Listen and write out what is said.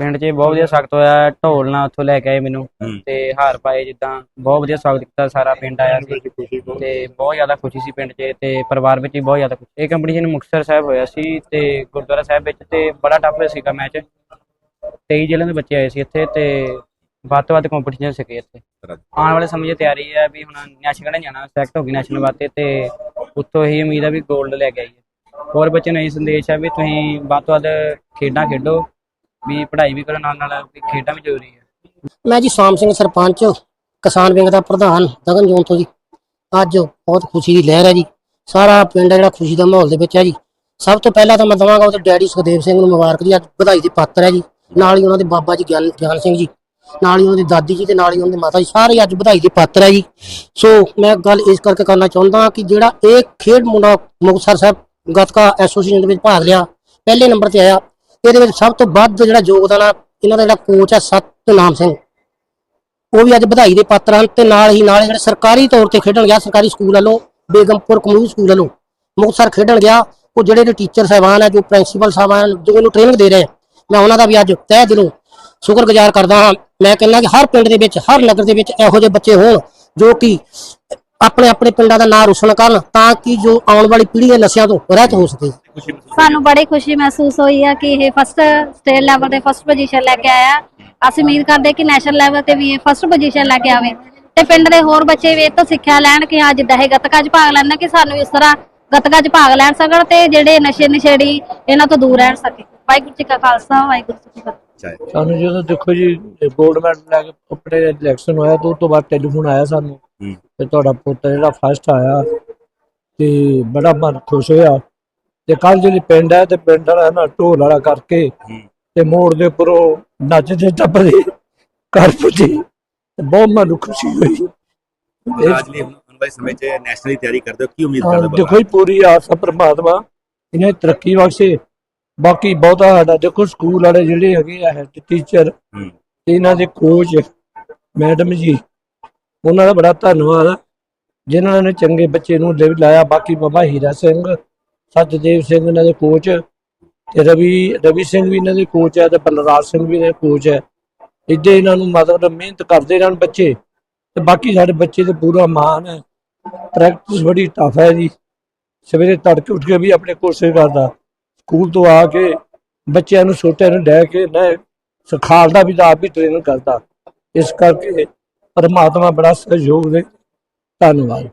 ਪਿੰਡ 'ਚ ਬਹੁਤ ਵਧੀਆ ਸਖਤ ਹੋਇਆ ਢੋਲ ਨਾਲ ਉੱਥੋਂ ਲੈ ਕੇ ਆਏ ਮੈਨੂੰ ਹੂੰ। ਤੇ ਹਾਰ ਪਾਏ ਜਿੱਦਾਂ ਬਹੁਤ ਵਧੀਆ ਸਵਾਗਤ ਕੀਤਾ ਸਾਰਾ ਪਿੰਡ ਆਇਆ ਸੀ। ਤੇ ਬਹੁਤ ਜ਼ਿਆਦਾ ਖੁਸ਼ੀ ਸੀ ਪਿੰਡ 'ਚ ਤੇ ਪਰਿਵਾਰ ਵਿੱਚ ਵੀ ਬਹੁਤ ਜ਼ਿਆਦਾ ਖੁਸ਼ੀ। ਇਹ ਕੰਪੀਟੀਸ਼ਨ ਮੁਕਤਸਰ ਸਾਹਿਬ ਹੋਇਆ ਸੀ ਤੇ ਗੁਰਦੁਆਰਾ ਸਾਹਿਬ ਵਿੱਚ ਤੇ ਬੜਾ ਟਫ ਸੀਗਾ ਮੈਚ 23 ਜ਼ਿਲ੍ਹਿਆਂ ਦੇ ਬੱਚੇ ਆਏ ਸੀ ਇੱਥੇ ਤੇ ਵੱਧ ਤੋਂ ਵੱਧ ਕੰਪੀਟੀਸ਼ਨ ਸੀਗੇ ਇੱਥੇ। ਆਉਣ ਵਾਲੇ ਸਮੇਂ 'ਚ ਤਿਆਰੀ ਹੈ ਵੀ ਹੁਣ ਨੈਸ਼ਨਲ ਖੇਡਣ ਜਾਣਾ ਸਿਲੈਕਟ ਹੋ ਗਈ ਨੈਸ਼ਨਲ ਵਾਸਤੇ ਤੇ ਉੱਥੋਂ ਹੀ ਉਮੀਦ ਹੈ ਵੀ 골ਡ ਲੈ ਕੇ ਆਈਏ। ਹੋਰ ਬੱਚੇ ਨੂੰ ਇਹ ਸੰਦੇਸ਼ ਹੈ ਵੀ ਤੁਸੀਂ ਵੱਧ ਤੋਂ ਵੱਧ ਖੇਡਾਂ ਖੇਡੋ ਵੀ ਪੜ੍ਹਾਈ ਵੀ ਕਰੋ ਨਾਲ ਨਾਲ ਵੀ ਖੇਡਾਂ ਵੀ ਜ਼ਰੂਰੀ ਹੈ ਮੈਂ ਜੀ ਸ਼ਾਮ ਸਿੰਘ ਸਰਪੰਚ, ਕਿਸਾਨ ਵਿੰਗ ਦਾ ਪ੍ਰਧਾਨ ਗਗਨ ਜੋਨ ਜੀ। ਅੱਜ ਬਹੁਤ ਖੁਸ਼ੀ ਦੀ ਲਹਿਰ ਹੈ ਜੀ। ਸਾਰਾ ਪਿੰਡ ਜਿਹੜਾ ਖੁਸ਼ੀ ਦਾ ਮਾਹੌਲ ਦੇ ਵਿੱਚ ਹੈ ਜੀ। ਸਭ ਤੋਂ ਪਹਿਲਾਂ ਤਾਂ ਮੈਂ ਦਵਾਂਗਾ ਉਹਦੇ ਡੈਡੀ ਸੁਖਦੇਵ ਸਿੰਘ ਨੂੰ ਮੁਬਾਰਕ ਜੀ। ਅੱਜ ਵਧਾਈ ਦੀ ਪਾਤਰ ਹੈ ਜੀ। ਨਾਲ ਹੀ ਉਹਨਾਂ ਦੇ ਬਾਬਾ ਜੀ ਗਿਆਨ ਗਿਆਨ ਸਿੰਘ ਜੀ। ਨਾਲ ਹੀ ਉਹਨਾਂ ਦੀ ਦਾਦੀ ਜੀ ਤੇ ਨਾਲ ਹੀ ਉਹਨਾਂ ਦੇ ਮਾਤਾ ਜੀ। ਸਾਰੇ ਅੱਜ ਵਧਾਈ ਦੇ ਪਾਤਰ ਹੈ ਜੀ। ਸੋ ਮੈਂ ਗੱਲ ਇਸ ਕਰਕੇ ਕਰਨਾ ਚਾਹੁੰਦਾ ਕਿ ਜਿਹੜਾ ਇਹ ਖੇਡ ਮੁੰਡਾ ਮੁਕਤਸਰ ਸਾਹਿਬ ਗਤਕਾ ਐਸੋਸੀਏਸ਼ਨ ਦੇ ਵਿੱਚ ਭਾਗ ਲਿਆ। ਪਹਿਲੇ ਨੰਬਰ ਤੇ ਆਇਆ। ਇਹਦੇ ਵਿੱਚ ਸਭ ਤੋਂ ਵੱਧ ਜਿਹੜਾ ਯੋਗਦਾਨ ਆ ਇਹਨਾਂ ਦਾ ਜਿਹੜਾ ਕੋਚ ਹੈ ਸਤਨਾਮ ਸਿੰਘ। ਉਹ ਵੀ ਅੱਜ ਵਧਾਈ ਦੇ ਪਾਤਰ ਹਨ ਤੇ ਨਾਲ ਹੀ ਨਾਲ ਜਿਹੜੇ ਸਰਕਾਰੀ ਤੌਰ ਤੇ ਖੇਡਣ ਗਿਆ ਸਰਕਾਰੀ ਸਕੂਲ ਵੱਲੋਂ ਬੇਗਮਪੁਰ ਕਮਿਊਨਿਟੀ ਸਕੂਲ ਵੱਲੋਂ ਮੁਕਤਸਰ ਖੇਡਣ ਗਿਆ ਉਹ ਜਿਹੜੇ ਜਿਹੜੇ ਟੀਚਰ ਸਾਹਿਬਾਨ ਹੈ ਜੋ ਪ੍ਰਿੰਸੀਪਲ ਸਾਹਿਬਾਨ ਜੋ ਇਹਨੂੰ ਟ੍ਰੇਨਿੰਗ ਦੇ ਰਹੇ ਆ, ਮੈਂ ਉਹਨਾਂ ਦਾ ਵੀ ਅੱਜ ਤਹਿ ਦਿਲੋਂ ਸ਼ੁਕਰਗੁਜ਼ਾਰ ਕਰਦਾ ਹਾਂ। ਮੈਂ ਕਹਿੰਦਾ ਕਿ ਹਰ ਪਿੰਡ ਦੇ ਵਿੱਚ ਹਰ ਨਗਰ ਦੇ ਵਿੱਚ ਇਹੋ ਜਿਹੇ ਬੱਚੇ ਹੋਣ ਜੋ ਕਿ ਆਪਣੇ ਆਪਣੇ ਪਿੰਡਾਂ ਦਾ ਨਾਂ ਰੋਸ਼ਨ ਕਰਨ ਤਾਂ ਕਿ ਜੋ ਆਉਣ ਵਾਲੀ ਪੀੜ੍ਹੀ ਹੈ ਨਸ਼ਿਆਂ ਤੋਂ ਰਹਿਤ ਹੋ ਸਕੇ। ਸਾਨੂੰ ਬੜੀ ਖੁਸ਼ੀ ਮਹਿਸੂਸ ਹੋਈ ਹੈ ਕਿ ਇਹ ਫਸਟ ਸਟੇਟ ਲੈਵਲ ਤੇ ਫਸਟ ਪੋਜੀਸ਼ਨ ਲੈ ਕੇ ਆਇਆ। ਅਸੀਂ ਉਮੀਦ ਕਰਦੇ ਕਿ ਨੈਸ਼ਨਲ ਲੈਵਲ ਤੇ ਵੀ ਇਹ ਫਸਟ ਪੋਜੀਸ਼ਨ ਲੈ ਕੇ ਆਵੇ। ਤੇ ਪਿੰਡ ਦੇ ਹੋਰ ਬੱਚੇ ਵੀ ਇਹ ਤੋਂ ਸਿੱਖਿਆ ਲੈਣ ਕਿ ਜਿੱਦਾਂ ਇਹ ਗੱਤਕਾ 'ਚ ਭਾਗ ਲੈਂਦਾ ਕਿ ਸਾਨੂੰ ਇਸ ਤਰ੍ਹਾਂ ਗੱਤਕਾ 'ਚ ਭਾਗ ਲੈਣ ਸਕਣ ਤੇ ਜਿਹੜੇ ਨਸ਼ੇ ਨਸ਼ੇੜੀ ਇਹਨਾਂ ਤੋਂ ਦੂਰ ਰਹਿਣ ਸਕੇ। ਵਾਹਿਗੁਰੂ ਜੀ ਕਾ ਖਾਲਸਾ ਵਾਹਿਗੁਰੂ ਜੀ ਕੀ ਫਤਿਹ। ਸਾਨੂੰ ਜਦੋਂ ਦੇਖੋ ਜੀ 골ਡ ਮੈਡਲ ਲੈ ਕੇ ਆਪਣੇ ਇਲੈਕਸ਼ਨ ਹੋਇਆ ਤੋਂ ਤੋਂ ਬਾਅਦ ਟੈਲੀਫੋਨ ਆਇਆ ਸਾਨੂੰ। ਤੇ ਤੁਹਾਡਾ ਪੁੱਤ ਜਿਹੜਾ ਫਸਟ ਆਇਆ ਤੇ ਬੜਾ ਮਨ ਖੁਸ਼ ਹੋਇਆ ਤੇ ਕੱਲ ਜਿਹੜੀ ਪਿੰਡ ਹੈ ਤੇ ਪਿੰਡ ਵਾਲਾ ਨਾ ਢੋਲ ਵਾਲਾ ਕਰਕੇ। ਤੇ ਮੋੜ ਦੇ ਉੱਪਰੋਂ ਨੱਚਦੇ ਟੱਪਦੇ ਘਰ ਪੁੱਜੇ ਬਹੁਤ ਮਨ ਖੁਸ਼ੀ ਹੋਈ। ਅੱਜ ਲਈ ਹੁਣ ਆਉਣ ਵਾਲੇ ਸਮੇਂ 'ਚ ਨੈਸ਼ਨਲ ਦੀ ਤਿਆਰੀ ਕਰਦੇ ਹੋ ਕੀ ਉਮੀਦ ਹਾਂ, ਕਰਦੇ ਹੋ ਦੇਖੋ ਜੀ ਪੂਰੀ ਆਸ ਹੈ ਪ੍ਰਮਾਤਮਾ ਇਹਨੇ ਤਰੱਕੀ ਬਖਸ਼ੇ। ਬਾਕੀ ਬਹੁਤਾ ਸਾਡਾ ਦੇਖੋ ਸਕੂਲ ਵਾਲੇ ਜਿਹੜੇ ਹੈਗੇ ਆ ਟੀਚਰ ਇਹਨਾਂ ਦੇ ਕੋਚ ਮੈਡਮ ਜੀ ਉਹਨਾਂ ਦਾ ਬੜਾ ਧੰਨਵਾਦ ਆ, ਜਿਨ੍ਹਾਂ ਨੇ ਚੰਗੇ ਬੱਚੇ ਨੂੰ ਲਿਵ ਲਾਇਆ। ਬਾਕੀ ਬਾਬਾ ਹੀਰਾ ਸਿੰਘ ਸਤਦੇਵ ਸਿੰਘ ਇਹਨਾਂ ਦੇ ਕੋਚ ਤੇ ਰਵੀ ਰਵੀ ਸਿੰਘ ਵੀ ਇਹਨਾਂ ਦੇ ਕੋਚ ਹੈ ਤੇ ਬਲਰਾਜ ਸਿੰਘ ਵੀ ਇਹਨਾਂ ਦੇ ਕੋਚ ਹੈ ਇੱਦੇ ਇਹਨਾਂ ਨੂੰ ਮਤਲਬ ਮਿਹਨਤ ਕਰਦੇ ਰਹਿਣ ਬੱਚੇ। ਤੇ ਬਾਕੀ ਸਾਡੇ ਬੱਚੇ ਤੇ ਪੂਰਾ ਮਾਣ ਹੈ ਪ੍ਰੈਕਟਿਸ ਬੜੀ ਟਫ ਹੈ ਜੀ। ਸਵੇਰੇ ਤੜਕੇ ਉੱਠ ਕੇ ਵੀ ਆਪਣੇ ਕੋਸ਼ਿਸ਼ ਕਰਦਾ। ਸਕੂਲ ਤੋਂ ਆ ਕੇ ਬੱਚਿਆਂ ਨੂੰ ਛੋਟਿਆਂ ਨੂੰ ਲੈ ਕੇ ਮੈਂ ਸਿਖਾਲਦਾ ਵੀ ਤਾਂ ਆਪ ਵੀ ਟ੍ਰੇਨਿੰਗ ਕਰਦਾ। ਇਸ ਕਰਕੇ ਪਰਮਾਤਮਾ ਬੜਾ ਸਹਿਯੋਗ ਦੇ। ਧੰਨਵਾਦ।